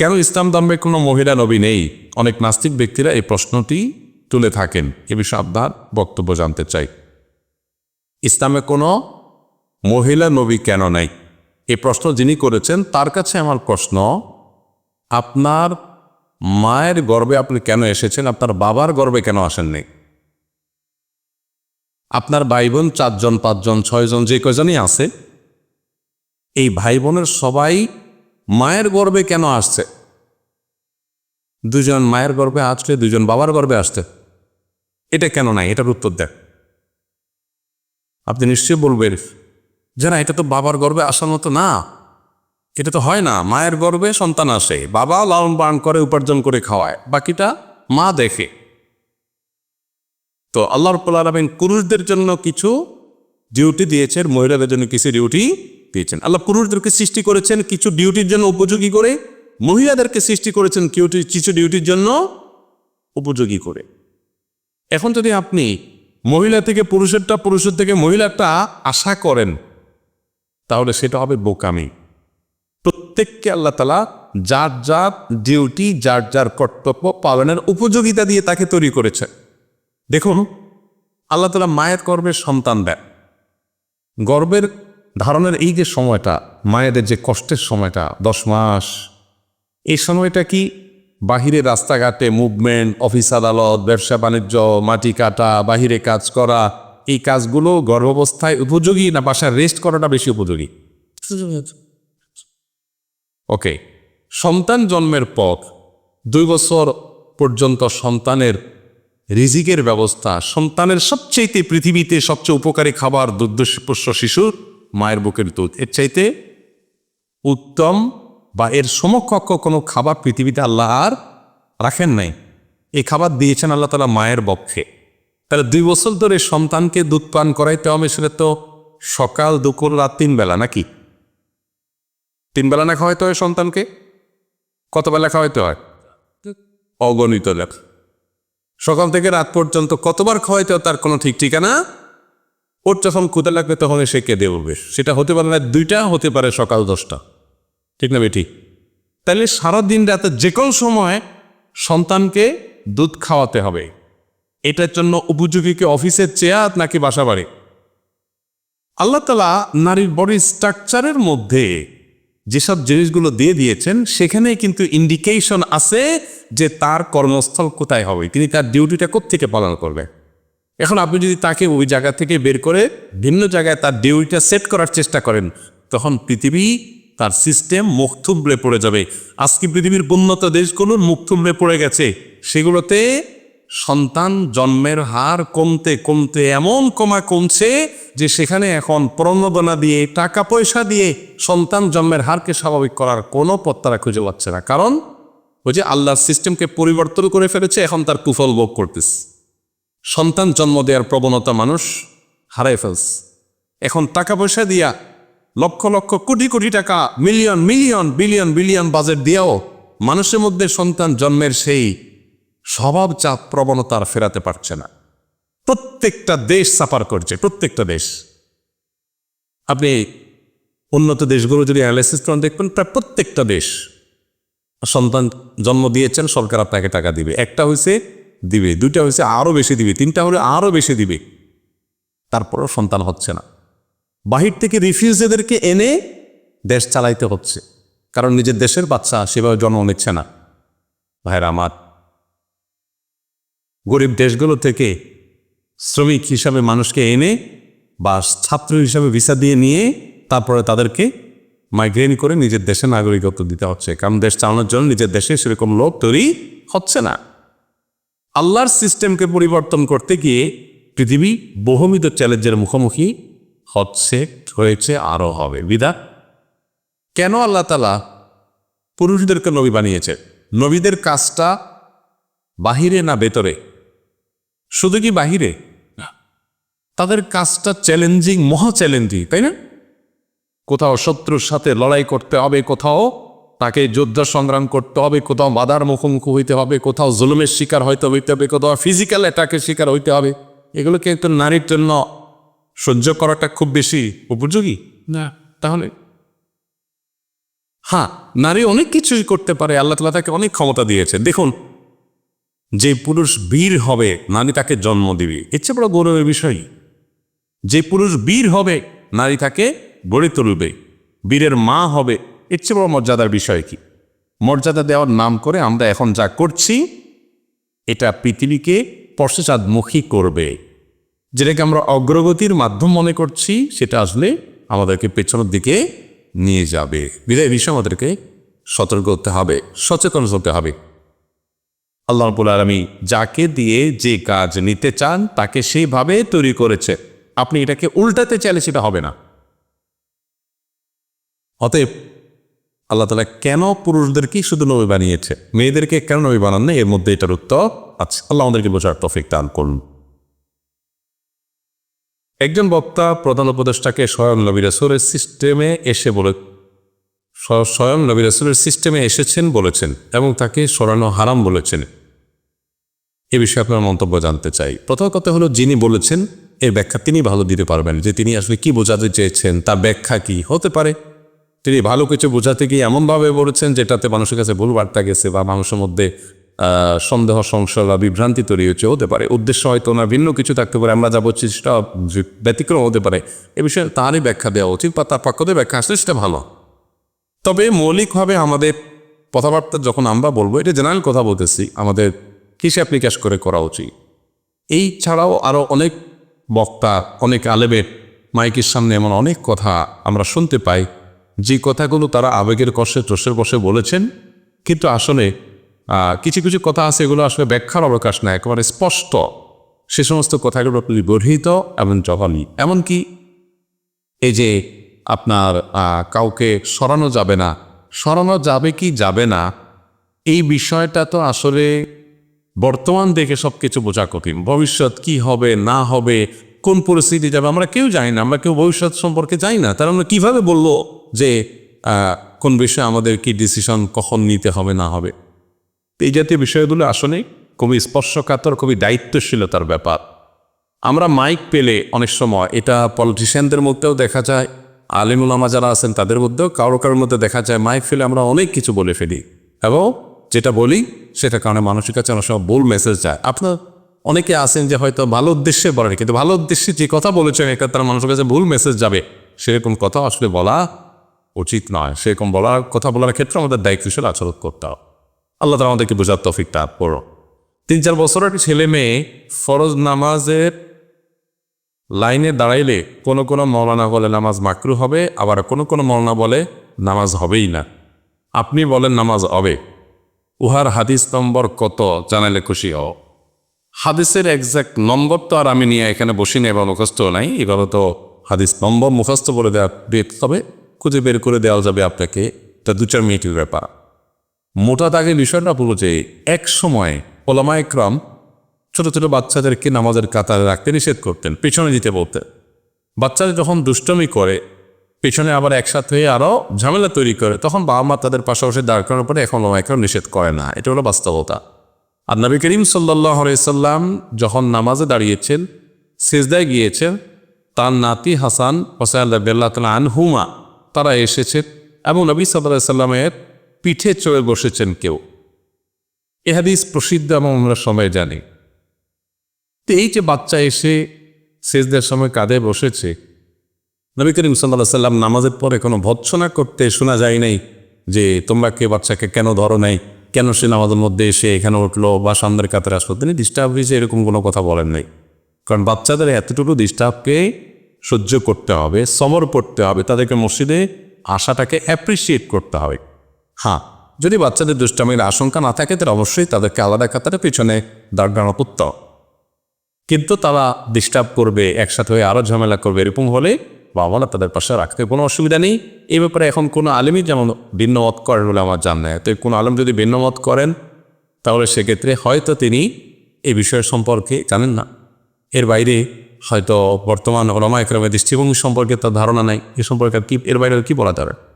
কেন ইসলাম ধর্মে কোনো মহিলা নবী নেই? অনেক নাস্তিক ব্যক্তিরা এই প্রশ্নটি তুলে থাকেন। এ বিষয়ে আপনার বক্তব্য জানতে চাই। ইসলামে কোনো মহিলা নবী কেন নেই? এই প্রশ্ন যিনি করেছেন, তার কাছে আমার প্রশ্ন, আপনার মায়ের গর্বে আপনি কেন এসেছেন? আপনার বাবার গর্বে কেন আসেননি? আপনার ভাই বোন চারজন, পাঁচজন, ছয়জন, যে কজনই আছে, এই ভাই বোনের সবাই মায়ের গর্বে কেন আসছে? দুজন মায়ের গর্বে আসছে, দুজন বাবার গর্বে আসছে। এটা কেন নাই? এটার উত্তর দেন। আপনি নিশ্চয়ই বলবেন যে না এটা তো বাবার গর্বে আসার মতো না। এটা তো হয় না। মায়ের গর্বে সন্তান আসে, বাবা লালন পালন করে, উপার্জন করে খাওয়ায়, বাকিটা মা দেখে। তো আল্লাহ রব্বুল আলমিন পুরুষদের জন্য কিছু ডিউটি দিয়েছেন, মহিলাদের জন্য কিছু ডিউটি দিয়েছেন আল্লাহ পুরুষদেরকে সৃষ্টি করেছেন কিছু ডিউটির জন্য উপযোগী করে, মহিলাদেরকে সৃষ্টি করেছেন কিছু ডিউটির জন্য উপযোগী করে। এখন যদি আপনি মহিলা থেকে পুরুষেরটা, পুরুষের থেকে মহিলাটা আশা করেন, তাহলে সেটা হবে বোকামি। প্রত্যেককে আল্লাহ তালা যার যার ডিউটি, যার যার কর্তব্য পালনের উপযোগিতা দিয়ে তাকে তৈরি করেছে। দেখুন, আল্লাহ তালা মায়ের গর্ভের সন্তান দেন। গর্ভের ধারণের এই যে সময়টা মায়েদের যে কষ্টের সময়টা দশ মাস এই সময়টা কি বাহিরে রাস্তাঘাটে মুভমেন্ট অফিস আদালত ব্যবসা বাণিজ্য মাটি কাটা বাহিরে কাজ করা এই কাজগুলো গর্ভাবস্থায় উপযোগী না বাসায় রেস্ট করাটা বেশি উপযোগী? ওকে সন্তান জন্মের পর দুই বছর পর্যন্ত সন্তানের রিজিকের ব্যবস্থা সন্তানের সবচাইতে পৃথিবীতে সবচেয়ে উপকারী খাবার দুগ্ধপুষ্য শিশুর মায়ের বুকের দুধ। এর চাইতে উত্তম বা এর সমকক্ষ কোনো খাবার পৃথিবীতে আল্লাহ আর রাখেন নাই। এই খাবার দিয়েছেন আল্লাহ তালা মায়ের বক্ষে তাহলে দুই বছর ধরে সন্তানকে দুধ পান করাইতে হবে, সেটা তো সকাল, দুপুর, রাত তিন বেলা নাকি? তিন বেলা না খাওয়াইতে হয় সন্তানকে? কত বেলা খাওয়াইতে হয়? অগণিত লেখ। সকাল থেকে রাত পর্যন্ত কতবার খাওয়াইতে হয় তার কোনো ঠিক ঠিকানা ওর যখন ক্ষুদা লাগবে তখন সে কেঁদে উঠবে। সেটা হতে পারে না, দুইটা হতে পারে সকাল দশটা। ঠিক না বেটি তাহলে সারাদিন রাতে যে কোনো সময় সন্তানকে দুধ খাওয়াতে হবে, এটার জন্য উপযোগী কি অফিসের চেয়ার নাকি বাসা বাড়ি? আল্লাহ তালা নারীর বডি স্ট্রাকচারের মধ্যে যেসব জিনিসগুলো দিয়ে দিয়েছেন সেখানে কিন্তু ইন্ডিকেশন আছে যে তার কর্মস্থল কোথায় হবে। তিনি তার ডিউটিটা থেকে পালন করবে এখন আপনি যদি তাকে ওই জায়গা থেকে বের করে ভিন্ন জায়গায় তার ডিউটিটা সেট করার চেষ্টা করেন, তখন পৃথিবী তার সিস্টেম মুখ পড়ে যাবে। আজকে পৃথিবীর উন্নত দেশগুলোর মুখ পড়ে গেছে। সেগুলোতে সন্তান জন্মের হার কমতে কমতে এমন কমা কমছে যে সেখানে এখন প্রণোদনা দিয়ে, টাকা পয়সা দিয়ে সন্তান জন্মের হারকে স্বাভাবিক করার কোনো পথ তারা খুঁজে পাচ্ছে না। কারণ ওই যে আল্লাহর সিস্টেমকে পরিবর্তন করে ফেলেছে, এখন তার কুফল ভোগ করতেছে। সন্তান জন্ম দেওয়ার প্রবণতা মানুষ হারাই ফেলছে। এখন টাকা পয়সা দিয়া লক্ষ লক্ষ কোটি কোটি টাকা, million million, billion billion budget দিয়েও মানুষের মধ্যে সন্তান জন্মের সেই স্বভাব চাপ প্রবণতা আর ফেরাতে পারছে না। প্রত্যেকটা দেশ সাফার করছে, প্রত্যেকটা দেশ। আপনি উন্নত দেশগুলো যদি অ্যানালাইসিস করেন, দেখবেন প্রায় প্রত্যেকটা দেশ সন্তান জন্ম দিয়েছেন, সরকার আপনাকে টাকা দিবে। একটা হয়েছে দিবে, দুইটা হয়েছে আরও বেশি দিবে, তিনটা হলে আরও বেশি দিবে। তারপরও সন্তান হচ্ছে না। বাহির থেকে রিফিউজেদেরকে এনে দেশ চালাইতে হচ্ছে। কারণ নিজের দেশের বাচ্চা সেভাবে জন্ম নিচ্ছে না। ভাইরা আমার, গরিব দেশগুলো থেকে শ্রমিক হিসাবে মানুষকে এনে বা ছাত্র হিসাবে ভিসা দিয়ে নিয়ে তারপরে তাদেরকে মাইগ্রেন করে নিজের দেশে নাগরিকত্ব দিতে হচ্ছে। কারণ দেশ চালানোর জন্য নিজের দেশে সেরকম লোক তৈরি হচ্ছে না। আল্লাহর সিস্টেমকে পরিবর্তন করতে গিয়ে পৃথিবী বহুমিত চ্যালেঞ্জের মুখোমুখি হচ্ছে, হয়েছে, আরও হবে। বিদা, কেন আল্লাহ তালা পুরুষদেরকে নবী বানিয়েছে? নবীদের কাজটা বাহিরে না ভেতরে? শুধু কি বাহিরে? তাদের কাজটা চ্যালেঞ্জিং মহা চ্যালেঞ্জিং তাই না? কোথাও শত্রুর সাথে লড়াই করতে হবে, কোথাও তাকে যুদ্ধ সংগ্রাম করতে হবে কোথাও বাধার মুখোমুখি হইতে হবে কোথাও জুলুমের শিকার হইতে হইতে হবে কোথাও ফিজিক্যাল অ্যাটাকের শিকার হইতে হবে। এগুলো কিন্তু নারীর জন্য সহ্য করাটা খুব বেশি উপযোগী? না। তাহলে? হ্যাঁ নারী অনেক কিছুই করতে পারে আল্লাহ তালা তাকে অনেক ক্ষমতা দিয়েছে দেখুন যে পুরুষ বীর হবে নারী তাকে জন্ম দিবে। চেয়ে বড় গৌরবের বিষয় যে পুরুষ বীর হবে নারী তাকে গড়ে তুলবে। বীরের মা হবে এর চেয়ে বড় মর্যাদার বিষয় কি? মর্যাদা দেওয়ার নাম করে আমরা এখন যা করছি, এটা পৃথিবীকে পশ্চাৎমুখী করবে। যেটাকে আমরা অগ্রগতির মাধ্যম মনে করছি, সেটা আসলে আমাদেরকে পেছনের দিকে নিয়ে যাবে। বিদায় বিষয়ে আমাদেরকে সতর্ক হতে হবে, সচেতন হতে হবে। আল্লাহ রবুল আলমী যাকে দিয়ে যে কাজ নিতে চান, তাকে সেইভাবে তৈরি করেছে। আপনি এটাকে উল্টাতে চাইলে সেটা হবে না। অতএব আল্লাহ তালা কেন পুরুষদেরকেই শুধু নবী বানিয়েছে? মেয়েদেরকে কেন নবী বানান না এর মধ্যে এটার উত্তর আছে। আল্লাহ আমাদেরকে বোঝার তফিক দান করুন। একজন বক্তা প্রধান উপদেষ্টাকে স্বয়ং নবী রাসুলের সিস্টেমে এসে বলে স্বয়ং নবী রাসুলের সিস্টেমে এসেছেন বলেছেন এবং তাকে সরানো হারাম বলেছেন। এ বিষয়ে আপনার মন্তব্য জানতে চাই। প্রথম কথা হলো, যিনি বলেছেন, এর ব্যাখ্যা তিনি ভালো দিতে পারবেন যে তিনি আসলে কি বোঝাতে চেয়েছেন, তার ব্যাখ্যা কি? হতে পারে তিনি ভালো কিছু বোঝাতে গিয়ে এমনভাবে বলেছেন যেটাতে মানুষের কাছে ভুল বার্তা গেছে বা মানুষের মধ্যে সন্দেহ, সংশয় বা বিভ্রান্তি তৈরি হচ্ছে, হতে পারে। উদ্দেশ্য হয়তো ওনার ভিন্ন কিছু থাকতে পারে, আমরা যা বলছি সেটা ব্যতিক্রম হতে পারে। এ বিষয়ে তারই ব্যাখ্যা দেওয়া উচিত বা তার পক্ষতে ব্যাখ্যা আসলে সেটা ভালো। তবে মৌলিকভাবে আমাদের কথাবার্তা যখন আমরা বলব, এটা জেনারেল কথা বলতেছি, আমাদের হিসাব নিকাশ করে করা উচিত। এই ছাড়াও আরও অনেক বক্তা, অনেক আলেবের মাইকের সামনে এমন অনেক কথা আমরা শুনতে পাই। যে কথাগুলো তারা আবেগের কষে ত্রসের বসে বলেছেন, কিন্তু আসলে কিছু কিছু কথা আছে এগুলো আসলে ব্যাখ্যার অবকাশ না, একেবারে স্পষ্ট। সে সমস্ত কথাগুলো আপনি গর্হিত এবং জবানি এমনকি এই যে আপনার কাউকে সরানো যাবে না, সরানো যাবে কি যাবে না, এই বিষয়টা তো আসলে বর্তমান দেখে সব কিছু বোঝা কঠিন। ভবিষ্যৎ কি হবে, না হবে কোন পরিস্থিতি যাবে? আমরা কেউ জানি না, আমরা কেউ ভবিষ্যৎ সম্পর্কে জানি না। তারা আমরা কীভাবে বলল যে কোন বিষয়ে আমাদের কি ডিসিশন কখন নিতে হবে, না হবে? এই জাতীয় বিষয়গুলো আসলে খুবই স্পর্শকাতর, খুবই দায়িত্বশীলতার ব্যাপার। আমরা মাইক পেলে অনেক সময় এটা পলিটিশিয়ানদের মধ্যেও দেখা যায় আলিমুলামা যারা আছেন তাদের মধ্যেও কারও কারোর মধ্যে দেখা যায় মাইক ফেলে আমরা অনেক কিছু বলে ফেলি। এবং যেটা বলি সেটা কারণে মানুষের কাছে অনেক সময় ভুল মেসেজ যায়। আপনার অনেকে আছেন যে হয়তো ভালো উদ্দেশ্যে বলেন, কিন্তু ভালো উদ্দেশ্যে যে কথা বলেছেন এটা তার মানুষের কাছে ভুল মেসেজ যাবে। সেরকম কথা আসলে বলা উচিত নয়। সেরকম বলার কথা বলার ক্ষেত্রে আমাদের দায়িত্বশীল আচরণ করতে হবে। আল্লাহ তালা আমাদেরকে বোঝার তফিক তফিকটা পড়ো তিন চার বছর বছরের ছেলে মেয়ে ফরজ নামাজের লাইনে দাঁড়াইলে কোনো কোনো মৌলানা বলে নামাজ মাকরু হবে, আবার কোনো কোনো মৌলানা বলে নামাজ হবেই না। আপনি বলেন নামাজ হবে। উহার হাদিস নম্বর কত? জানালে খুশি হও। হাদিসের একজ্যাক্ট নম্বর তো আর আমি নিয়ে এখানে বসি নেই বা মুখস্থ নাই এগুলো তো হাদিস নম্বর মুখস্থ বলে দেওয়া দিয়ে তবে খুঁজে বের করে দেওয়া যাবে আপনাকে। তা দু চার মিনিটের ব্যাপার। মোটা দাগে বিষয়টা বলব যে এক সময় ওলামা একরাম ছোট ছোট বাচ্চাদেরকে নামাজের কাতারে রাখতে নিষেধ করতেন, পেছনে দিতে বলতেন। বাচ্চারা যখন দুষ্টমি করে, পেছনে আবার একসাথে হয়ে আরও ঝামেলা তৈরি করে, তখন বাবা মা তাদের পাশাপাশি দাঁড় করানোর পরে এখন ওলামা নিষেধ করে না। এটা হলো বাস্তবতা। আর নবী করিম সাল্লাহ যখন নামাজে দাঁড়িয়েছেন, সেজদায় গিয়েছেন, তার নাতি হাসান হোসাইন রাবিল্লাহ তালা আনহুমা, তারা এসেছেন এবং নবী সাল্লাহ সাল্লামের পিঠে চড়ে বসেছেন কেউ। এ হাদিস প্রসিদ্ধ এবং আমরা সময় জানি। তো এই যে বাচ্চা এসে সেজদের সময় কাঁধে বসেছে, নবী করিম সাল্লাহ সাল্লাম নামাজের পরে কোনো ভৎসনা করতে শোনা যায় নাই যে তোমরা কে বাচ্চাকে কেন ধরো নাই? কেন সে নামাজের মধ্যে এসে এখানে উঠল বা সামনের কাতারে আসলো? তিনি ডিস্টার্ব হয়েছে, এরকম কোনো কথা বলেন নাই। কারণ বাচ্চাদের এতটুকু ডিস্টার্বকে সহ্য করতে হবে, সমর করতে হবে, তাদেরকে মসজিদে আশাটাকে অ্যাপ্রিসিয়েট করতে হবে। হ্যাঁ যদি বাচ্চাদের দুষ্টামির আশঙ্কা না থাকে, তাহলে অবশ্যই তাদেরকে আলাদা কাতারে পিছনে দাঁড় করানো করতে কিন্তু তারা ডিস্টার্ব করবে, একসাথে হয়ে আরও ঝামেলা করবে, এরকম হলে বাবারা তাদের পাশে রাখতে কোনো অসুবিধা নেই। এ ব্যাপারে এখন কোনো আলেমই যেমন ভিন্ন মত করেন বলে আমার জান নেয় তো কোনো আলেম যদি ভিন্ন মত করেন, তাহলে সেক্ষেত্রে হয়তো তিনি এই বিষয়ের সম্পর্কে জানেন না। এর বাইরে হয়তো বর্তমান ওলামা একরমের দৃষ্টিভঙ্গি সম্পর্কে তার ধারণা নাই। এ সম্পর্কে কি, এর বাইরে কি বলা যাবে?